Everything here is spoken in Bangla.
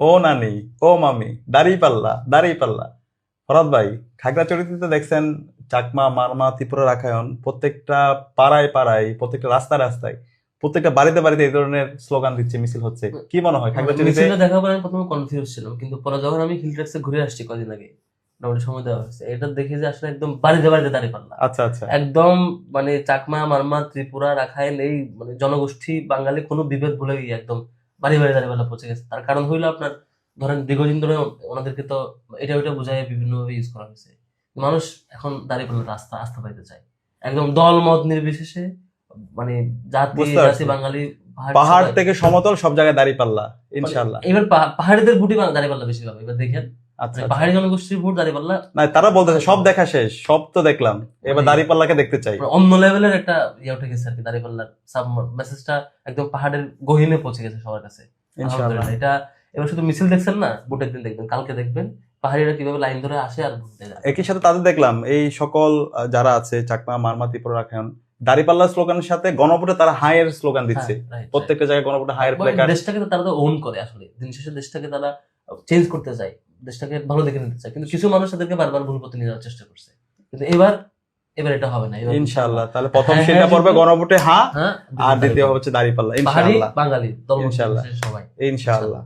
ও নানি ও মামি দাড়ি পাল্লা দাড়ি পাল্লা। ফরাদ ভাই খাগড়াছড়িতে দেখছেন চাকমা মারমা ত্রিপুরা রাখায়ন প্রত্যেকটা পাড়ায় পাড়ায় প্রত্যেকটা রাস্তায় রাস্তায় প্রত্যেকটা বাড়িতে বাড়িতে এই ধরনের স্লোগান দিচ্ছে মিছিল হচ্ছে। কি মনে হয় খাগড়াছড়িতে মিছিলটা দেখার পরে আমি প্রথমে কনফিউজ ছিলাম কিন্তু পরে যখন আমি হিল ট্র্যাক্সে ঘুরে আসছি কদিন আগে মোটামুটি সময় দেওয়া হয়েছে এটা দেখে যে আসলে একদম বাড়িতে বাড়িতে দাঁড়িয়ে পারলাম আচ্ছা আচ্ছা। একদম মানে চাকমা মারমা ত্রিপুরা রাখাইন এই মানে জনগোষ্ঠী বাঙালি কোনো বিভেদ ভুলে গিয়ে একদম বাড়ি বাড়ি দাঁড়িয়ে পৌঁছে গেছে। তার কারণ হইল আপনার ধরেন দীর্ঘদিন ধরে ওনাদেরকে তো এটা ওইটা বোঝায় বিভিন্নভাবে ইউজ করা হয়েছে। মানুষ এখন দাঁড়িয়ে পাল্লা রাস্তা আস্থা পাইতে চায়। একদম দল মত নির্বিশেষে মানে জাতি জাতি বাঙালি পাহাড় থেকে সমতল সব জায়গায় দাঁড়িয়ে পাল্লা ইনশাল্লাহ এবার পাহাড়িদের বুটি দাঁড়িয়ে পাল্লা বেশি পাবে। এবার দেখেন আচ্ছা মানে আচ্ছা। পাহাড়ি জনগোষ্ঠীর ভোট দাঁড়িয়ে পাল্লা। না তারা বলতেছে সব দেখা শেষ সব তো দেখলাম। এবার মানে- দাড়ি দেখতে চাই। মানে অন্য লেভেলের একটা ইয়ে উঠে গেছে আর কি দাঁড়িয়ে পাল্লার। সাব মেসেজটা একদম পাহাড়ের গহিনে পৌঁছে গেছে সবার কাছে। এটা এবার শুধু মিছিল দেখছেন না ভোটের দিন দেখবেন কালকে দেখবেন পাহাড়িরা কীভাবে লাইন ধরে আসে আর ভোট দেয় একই সাথে তাদের দেখলাম এই সকল যারা আছে চাকমা মারমা ত্রিপুরা রাখায়ন দাড়িপাল্লা স্লোগানের সাথে গণভোটে তারা হায়ের স্লোগান দিচ্ছে। হ্যাঁ, right. প্রত্যেকটা জায়গায় গণভোটে হায়ের প্লেকার্ড দেশটাকে তারা তো ওন করে আসলে। দিন শেষে দেশটাকে তারা চেঞ্জ করতে চায়। দেশটাকে ভালো দেখে নিতে চায়। কিন্তু কিছু মানুষ তাদেরকে বারবার ভুল পথে নিয়ে যাওয়ার চেষ্টা করছে। কিন্তু এবার এবার এটা হবে না ইনশাআল্লাহ। তাহলে প্রথম হ্যাঁ, সেটা হ্যাঁ, পড়বে গণভোটে হা হ্যাঁ আর দ্বিতীয় হচ্ছে দাঁড়িপাল্লা ইনশাআল্লাহ। বাঙালি দল ইনশাআল্লাহ। সবাই। ইনশাআল্লাহ।